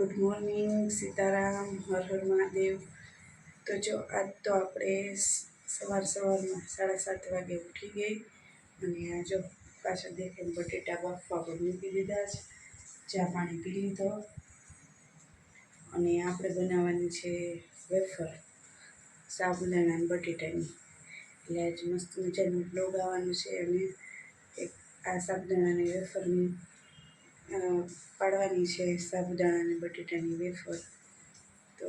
Good morning, Sitaram, Har Har Mahadev. તો જો, આજ તો આપણે સવાર સવારમાં સાડા સાત વાગે ઉઠી ગઈ અને આ જો પાછળ દેખીને બટેટા બાફવા પર મૂકી દીધા છે. ચા પાણી પી લીધો. અને આપણે બનાવવાની છે વેફર. સાબુદાણા અને બટેટાની. એટલે આજ મસ્ત મજાનું બ્લોગ છે અને એક આ સાબુદાણાની વેફરની પાડવાની છે સાબુદાણા અને બટેટાની વેફર. તો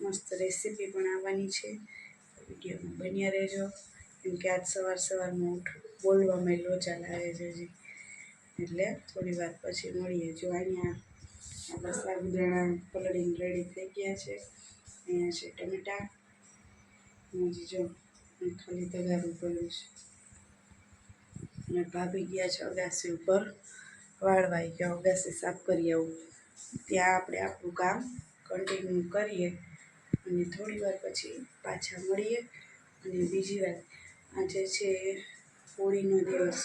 મસ્ત રેસીપી પણ આવવાની છે. વિડીયોમાં બન્યા રહેજો. કેમ કે આજ સવાર સવારમાં ઉઠ, બોલવામાં લોચા લાગે છે હજી. એટલે થોડી વાર પછી મળીએ. જો અહીંયા આપણા સાબુદાણા પલળીને રેડી થઈ ગયા છે. અહીંયા છે ટમેટા. હજી જો ખાલી તગારું પડ્યું છે. અને ભાભી ગયા છે અગાસી ઉપર. વાળવાઈ ગયો અગાસી સાફ કરી આવું. ત્યાં આપણે આપણું કામ કન્ટિન્યુ કરીએ અને થોડી વાર પછી પાછા મળીએ અને બીજી વાત આજે છે હોળીનો દિવસ,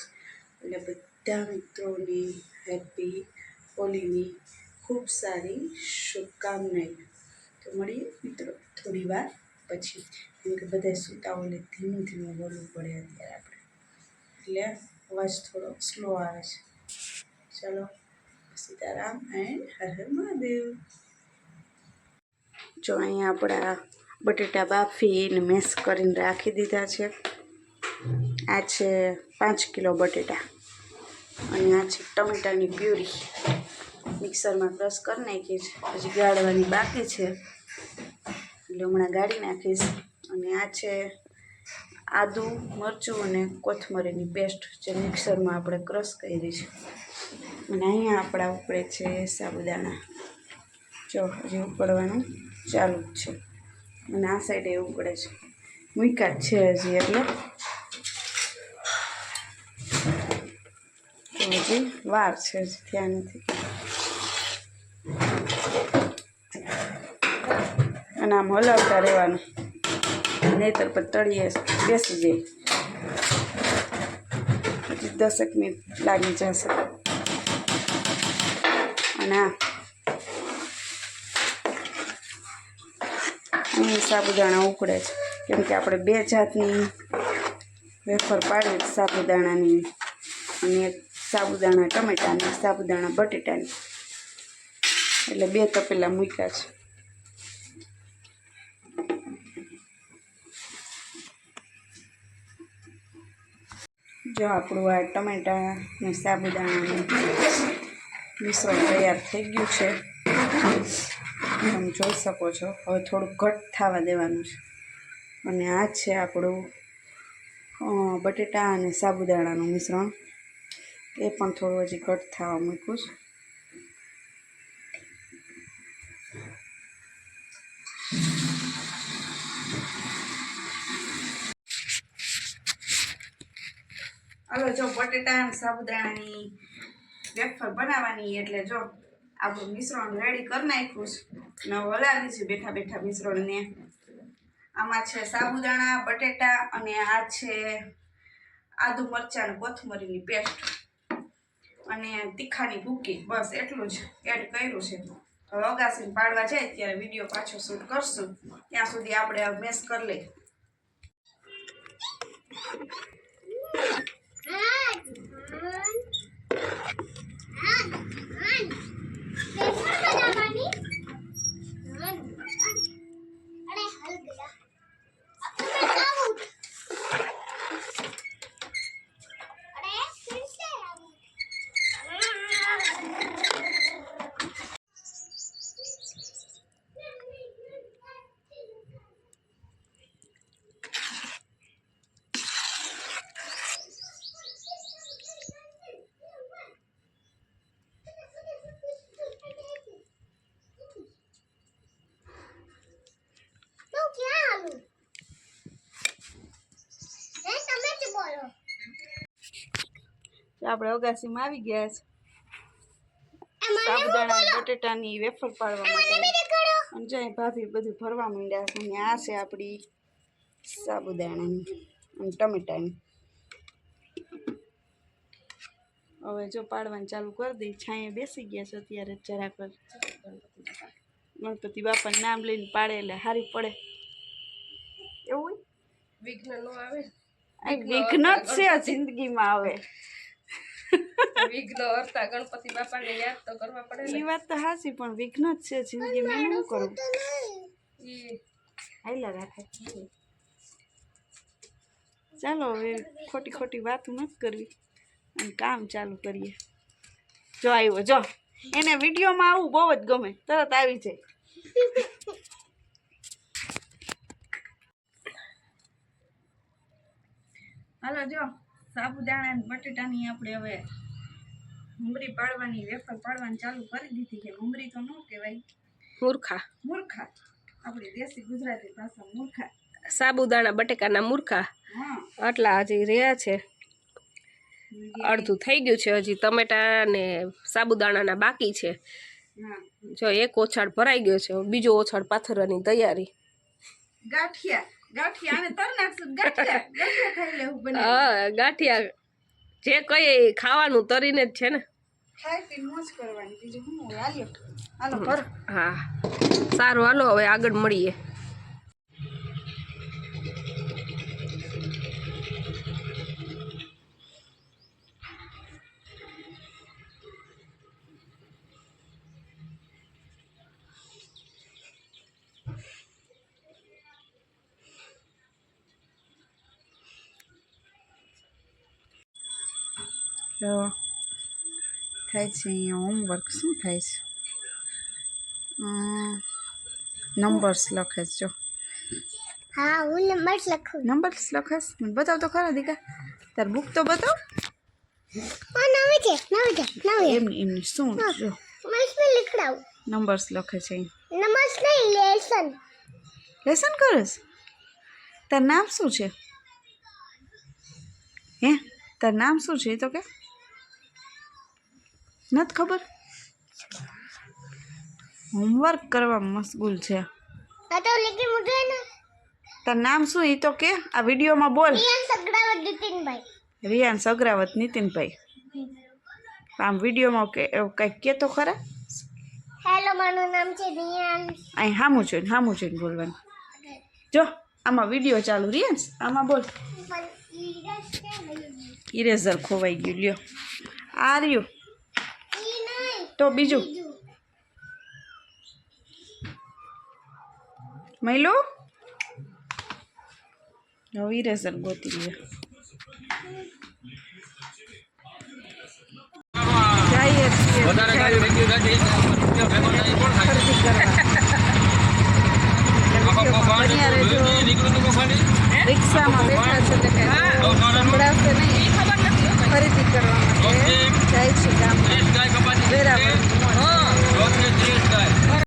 એટલે બધા મિત્રોને હેપી હોળીની ખૂબ સારી શુભકામનાઓ. તો મળીએ મિત્રો થોડી વાર પછી. કેમ કે બધા સૂતાઓ એટલે ધીમે ધીમે બોલવું પડે અત્યારે આપણે. એટલે અવાજ થોડો સ્લો આવે છે. ચાલો સીતારામ એન્ડ હર હર મહાદેવ જો અહીંયા આપણા બટેટા બાફીને મેસ કરીને રાખી દીધા છે આ છે પાંચ કિલો બટેટા અને આ છે ટમેટાની પ્યુરી મિક્સરમાં ક્રશ કરી નાખી છે હજી ગાળવાની બાકી છે એટલે હમણાં ગાળી નાખીશ. અને આ છે આદુ, મરચું અને કોથમરીની પેસ્ટ જે મિક્સરમાં આપણે ક્રશ કરી છે. અને અહીંયા આપણા ઉપડે છે સાબુદાણા. જો હજી ઉકળવાનું ચાલુ જ છે. અને આ સાઈડે ઉકળે છે. મૂકા જ છે હજી એટલે. હજી વાર છે, હજી થયા નથી. અને આમ હલાવતા રહેવાનું. નહીતર પર તળીએ બેસી જાય હજી દસેક મિનિટ લાગી જશે. અને અહીં સાબુદાણા ઉકળે છે. કેમ કે આપણે બે જાતની વેફર પાડીએ સાબુદાણાની. અને સાબુદાણા ટમેટાની સાબુદાણા બટેટાની. એટલે બે તપેલા મૂક્યા છે. જો આપણું આ ટમેટા ને સાબુદાણાનું મિશ્રણ તૈયાર થઈ ગયું છે. તમે જોઈ શકો છો. હવે થોડું ઘટ થવા દેવાનું છે. અને આ છે આપણું બટેટા અને સાબુદાણાનું મિશ્રણ. એ પણ થોડું હજી ઘટ થવા મૂક્યું છે. હલો, જો બટેટા અને સાબુદાણાની વેફર બનાવવાની એટલે જો આપણું મિશ્રણ રેડી કરી નાખ્યું છે. ને હલાવી છે બેઠા બેઠા મિશ્રણને. આમાં છે સાબુદાણા, બટેટા અને આ છે આદુ મરચાં કોથમરીની પેસ્ટ. અને તીખાની ભૂકી બસ એટલું જ એડ કર્યું છે. હવે અગાસીને પાડવા જાય ત્યારે વીડિયો પાછો શૂટ કરશું. ત્યાં સુધી આપણે મેસ કરી લઈએ. આપણે અગાસીમાં આવી ગયા છે. સાબુદાણા બટેટાની વેફર પાડવા માટે. અને જાય ભાભી બધું ભરવા માંડ્યા છે. અને આ છે આપણી સાબુદાણાની અને ટમેટાની. હવે જો પાડવાનું ચાલુ કરી દઈ. છાંયે બેસી ગયા છે અત્યારે જરાક જ. ગણપતિ બાપાનું નામ લઈને પાડે એટલે સારી પડે. એવું હોય? વિઘ્ન નો આવે. આ વિઘ્ન જ છે આ જિંદગીમાં આવે વિઘ્ન હરતા ગણપતિ બાપાને યાદ તો કરવા પડે એ વાત તો હાસી પણ વિઘ્ન જ છે જિંદગીમાં શું કરું? હાઈલા રાખે. ચાલો હવે ખોટી ખોટી વાતો નથી કરવી. અને કામ ચાલુ કરીએ. જો આવ્યો જો. એને વિડીયોમાં આવું બહુ જ ગમે. તરત આવી જાય. હાલો જો. સાબુદાણા બટેટાની આપણે હવે મમરી પાડવાની વેફર પાડવાની ચાલુ કરી દીધી છે. મમરી તો ન કહેવાય. મૂર્ખા. મૂર્ખા. આપણી દેશી ગુજરાતી ભાષા મૂર્ખા. સાબુદાણા બટેકાના મૂર્ખા. આટલા હજી રહ્યા છે. અડધું થઈ ગયું છે હજી. ટમેટા ને સાબુદાણાના બાકી છે. જો એક ઓછાડ ભરાઈ ગયો છે. બીજો ઓછાડ પાથરવાની તૈયારી. ગાંઠિયા. ગાંઠિયા અને તર નાખશું ગાંઠિયા. ગાંઠિયા ખાઈ લેવું બને હા ગાંઠિયા જે કહીએ ખાવાનું તરીને જ છે ને. હા. સારું હાલો હવે આગળ મળીએ. તો થાય છે અહીંયા હોમવર્ક શું થાય છે? નંબર્સ લખે છે જો. હા હું નંબર્સ લખું. નંબર્સ લખે બતાવ તો ખરા દીકા. તાર બુક તો બતાવ. હા નવી છે નવી છે નવી એમ એમ શું જો. મસ્ત લખડાવ. નંબર્સ લખે છે નમસ નહીં લેસન લેસન કરસ તાર નામ શું છે? હે? તાર નામ શું છે તો કે? નથી ખબર? હોમવર્ક કરવામાં મશગુલ છે. તો તાર નામ શું એ તો કે? આ વિડીયોમાં બોલ. રિયાન સગરાવત નીતિનભાઈ. આમ વિડીયોમાં કે એવું કંઈક કહેતો ખરા? હેલો મારું નામ છે રિયાન. અહીં હામું ને હામું જોઈને બોલવાનું. જો આમાં વીડિયો ચાલુ. રિયાન્સ આમાં બોલ. કે ઇરેઝર ખોવાઈ ગયું લ્યો. આ રહ્યું. ઈ નહીં તો બીજું? બીજું મૈલો હવે ઇરેઝર ગોતી લે. જઈએ છીએ. ખરીદી કરવા. બન્યા રહેજો. રિક્ષામાં બેઠા છે એટલે કંઈ સંભળાશે નહીં. ખરીદી કરવા માટે. જાય છે ગામમાં બરાબર. હા